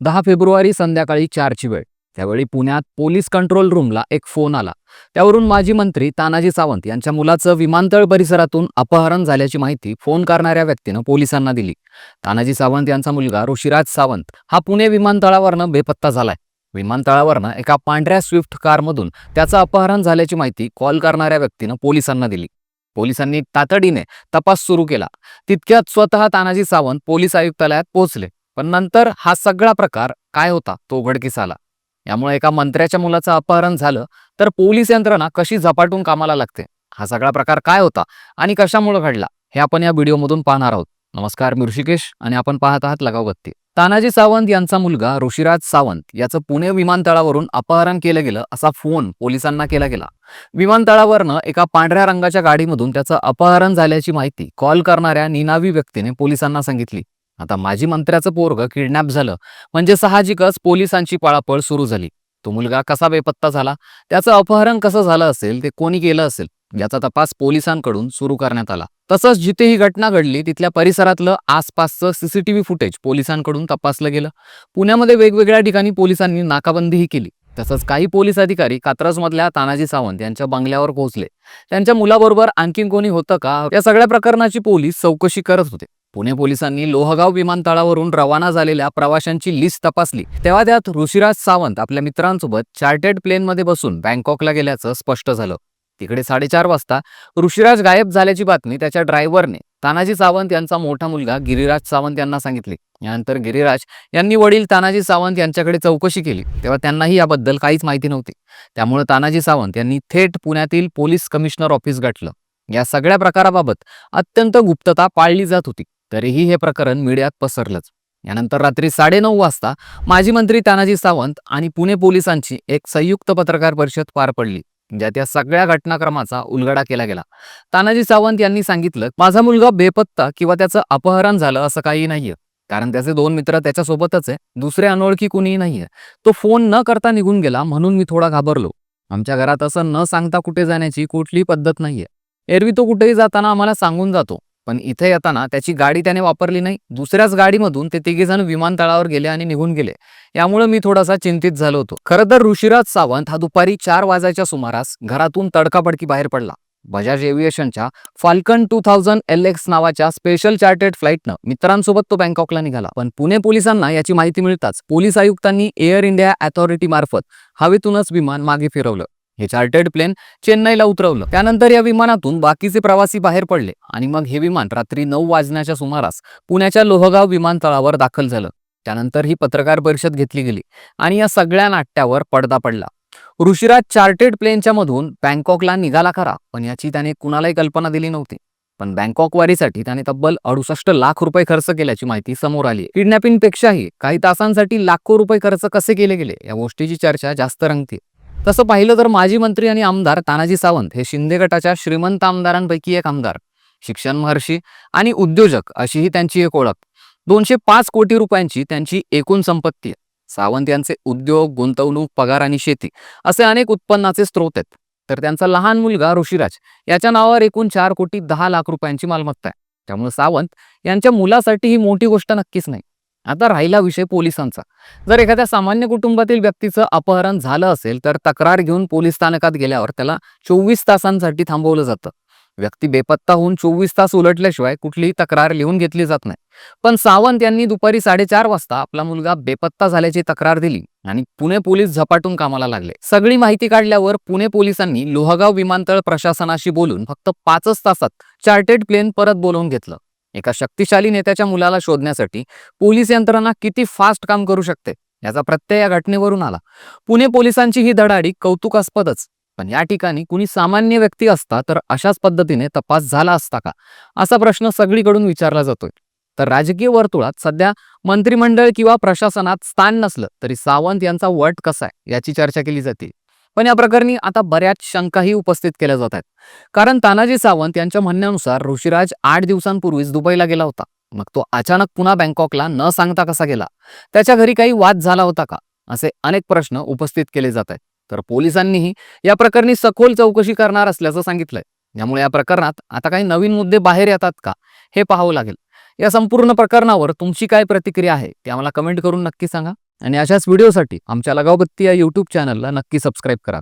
दहा फेब्रुवारी संध्याकाळी चारची वेळ. त्यावेळी पुण्यात पोलीस कंट्रोल रूमला एक फोन आला. त्यावरून माजी मंत्री तानाजी सावंत यांच्या मुलाचं विमानतळ परिसरातून अपहरण झाल्याची माहिती फोन करणाऱ्या व्यक्तीनं पोलिसांना दिली. तानाजी सावंत यांचा मुलगा ऋषिराज सावंत हा पुणे विमानतळावरनं बेपत्ता झालाय. विमानतळावरनं एका पांढऱ्या स्विफ्ट कारमधून त्याचं अपहरण झाल्याची माहिती कॉल करणाऱ्या व्यक्तीनं पोलिसांना दिली. पोलिसांनी तातडीने तपास सुरू केला. तितक्यात स्वतः तानाजी सावंत पोलीस आयुक्तालयात पोहोचले. पण नंतर हा सगळा प्रकार काय होता? तो उघडकीस आला. यामुळे एका मंत्र्याच्या मुलाचं अपहरण झालं तर पोलीस यंत्रणा कशी झपाटून कामाला लागते? हा सगळा प्रकार काय होता आणि कशामुळे घडला? हे आपण या व्हिडिओमधून पाहणार आहोत. नमस्कार मी ऋषिकेश आणि आपण पाहत आहात लगावबत्ती तानाजी सावंत यांचा मुलगा ऋषिराज सावंत याचं पुणे विमानतळावरून अपहरण केलं गेलं असा फोन पोलिसांना केला गेला. विमानतळावरनं एका पांढऱ्या रंगाच्या गाडीमधून त्याचं अपहरण झाल्याची माहिती कॉल करणाऱ्या निनावी व्यक्तीने पोलिसांना सांगितली. आता माजी मंत्र्याचं पोरग किडनॅप झालं. म्हणजे साहजिकच पोलिसांची पळापळ सुरू झाली. तो मुलगा कसा बेपत्ता झाला? त्याचं अपहरण कसं झालं असेल? ते कोणी केलं असेल? याचा तपास पोलिसांकडून सुरू करण्यात आला. तसंच जिथे ही घटना घडली तिथल्या परिसरातलं आसपासचं सीसीटीव्ही फुटेज पोलिसांकडून तपासलं गेलं. पुण्यामध्ये वेगवेगळ्या ठिकाणी पोलिसांनी नाकाबंदीही केली. तसंच काही पोलीस अधिकारी कात्रजमधल्या तानाजी सावंत यांच्या बंगल्यावर पोहोचले. त्यांच्या मुलाबरोबर आणखीन कोणी होतं का? या सगळ्या प्रकरणाची पोलीस चौकशी करत होते. पुणे पोलिसांनी लोहगाव विमानतळावरून रवाना झालेल्या प्रवाशांची लिस्ट तपासली. तेव्हा त्यात ऋषिराज सावंत आपल्या मित्रांसोबत चार्टेड प्लेनमध्ये बसून बँकॉकला गेल्याचं स्पष्ट झालं. तिकडे साडेचार वाजता ऋषिराज गायब झाल्याची बातमी त्याच्या ड्रायव्हरने तानाजी सावंत यांचा मोठा मुलगा गिरिराज सावंत यांना सांगितली. यानंतर गिरिराज यांनी वडील तानाजी सावंत यांच्याकडे चौकशी केली. तेव्हा त्यांनाही याबद्दल काहीच माहिती नव्हती. त्यामुळे तानाजी सावंत यांनी थेट पुण्यातील पोलीस कमिशनर ऑफिस गाठलं. या सगळ्या प्रकाराबाबत अत्यंत गुप्तता पाळली जात होती. तरीही हे प्रकरण मीडियात पसरलंच. यानंतर रात्री साडेनऊ वाजता माजी मंत्री तानाजी सावंत आणि पुणे पोलिसांची एक संयुक्त पत्रकार परिषद पार पडली ज्यात या सगळ्या घटनाक्रमाचा उलगडा केला गेला. तानाजी सावंत यांनी सांगितलं माझा मुलगा बेपत्ता किंवा त्याचं अपहरण झालं असं काही नाहीये. कारण त्याचे दोन मित्र त्याच्यासोबतच आहे दुसरे अनोळखी कुणीही नाहीये. तो फोन न करता निघून गेला म्हणून मी थोडा घाबरलो. आमच्या घरात असं न सांगता कुठे जाण्याची कुठलीही पद्धत नाहीये. एरवी तो कुठेही जाताना आम्हाला सांगून जातो. पण इथे येताना त्याची गाडी त्याने वापरली नाही. दुसऱ्याच गाडीमधून ते तिघेजण विमानतळावर गेले आणि निघून गेले. यामुळे मी थोडासा चिंतित झालो होतो. खरं तर ऋषिराज सावंत हा दुपारी चार वाजायच्या सुमारास घरातून तडकाफडकी बाहेर पडला. Bajaj एव्हिएशनच्या Falcon two thousand L X नावाच्या स्पेशल चार्टेड फ्लाईटनं मित्रांसोबत तो बँकॉकला निघाला. पण पुणे पोलिसांना याची माहिती मिळताच पोलीस आयुक्तांनी एअर इंडिया अथॉरिटी मार्फत हवेतूनच विमान मागे फिरवलं. हे चार्टेड प्लेन चेन्नईला उतरवलं. त्यानंतर या विमानातून बाकीचे प्रवासी बाहेर पडले आणि मग हे विमान रात्री नऊ वाजण्याच्या सुमारास पुण्याच्या लोहगाव विमानतळावर दाखल झालं. त्यानंतर ही पत्रकार परिषद घेतली गेली आणि या सगळ्या नाट्यावर पडदा पडला. ऋषिराज चार्टेड प्लेनच्या मधून बँकॉकला निघाला खरा पण याची त्याने कुणालाही कल्पना दिली नव्हती. पण बँकॉक वारीसाठी त्याने तब्बल अडुसष्ट लाख रुपये खर्च केल्याची माहिती समोर आली. किडनॅपिंग पेक्षाही काही तासांसाठी लाखो रुपये खर्च कसे केले गेले या गोष्टीची चर्चा जास्त रंगते. तसं पाहिलं तर माजी मंत्री आणि आमदार तानाजी सावंत हे शिंदे गटाच्या श्रीमंत आमदारांपैकी एक आमदार शिक्षण महर्षी आणि उद्योजक अशी ही त्यांची एक ओळख. दोनशे पाच कोटी रुपयांची त्यांची एकूण संपत्ती आहे. सावंत यांचे उद्योग गुंतवणूक पगार आणि शेती असे अनेक उत्पन्नाचे स्रोत आहेत. तर त्यांचा लहान मुलगा ऋषिराज याच्या नावावर एकूण चार कोटी दहा लाख रुपयांची मालमत्ता आहे. त्यामुळे सावंत यांच्या मुलासाठी ही मोठी गोष्ट नक्कीच नाही. आता राहिला विषय पोलिसांचा. जर एखाद्या सामान्य कुटुंबातील व्यक्तीचं अपहरण झालं असेल तर तक्रार घेऊन पोलीस स्थानकात गेल्यावर त्याला चोवीस तासांसाठी थांबवलं जातं. व्यक्ती बेपत्ता होऊन चोवीस तास उलटल्याशिवाय कुठलीही तक्रार लिहून घेतली जात नाही. पण सावंत यांनी दुपारी साडेचार वाजता आपला मुलगा बेपत्ता झाल्याची तक्रार दिली आणि पुणे पोलीस झपाटून कामाला लागले. सगळी माहिती काढल्यावर पुणे पोलिसांनी लोहगाव विमानतळ प्रशासनाशी बोलून फक्त पाचच तासात चार्टेड प्लेन परत बोलवून घेतलं. एका शक्तिशाली नेत्याच्या मुलाला शोधण्यासाठी पोलीस यंत्रणा किती फास्ट काम करू शकते याचा प्रत्यय या घटनेवरून आला. पुणे पोलिसांची ही धडाडी कौतुकास्पदच पण या ठिकाणी कुणी सामान्य व्यक्ती असता तर अशाच पद्धतीने तपास झाला असता का? असा प्रश्न सगळीकडून विचारला जातोय. तर राजकीय वर्तुळात सध्या मंत्रिमंडळ किंवा प्रशासनात स्थान नसलं तरी सावंत यांचा वट कसा आहे याची चर्चा केली जाते. पण या प्रकरणी आता बऱ्याच शंकाही उपस्थित केल्या जात आहेत. कारण तानाजी सावंत यांच्या म्हणण्यानुसार ऋषिराज आठ दिवसांपूर्वीच दुबईला गेला होता. मग तो अचानक पुन्हा बँकॉकला न सांगता कसा गेला? त्याच्या घरी काही वाद झाला होता का? असे अनेक प्रश्न उपस्थित केले जात आहेत. तर पोलिसांनीही या प्रकरणी सखोल चौकशी करणार असल्याचं सांगितलंय. यामुळे या प्रकरणात आता काही नवीन मुद्दे बाहेर येतात का? हे पाहावं लागेल. या संपूर्ण प्रकरणावर तुमची काय प्रतिक्रिया आहे ते आम्हाला कमेंट करून नक्की सांगा. आणि अशाच व्हिडिओसाठी आमच्या लगावबत्ती या यूट्यूब चॅनलला नक्की सबस्क्राईब करा.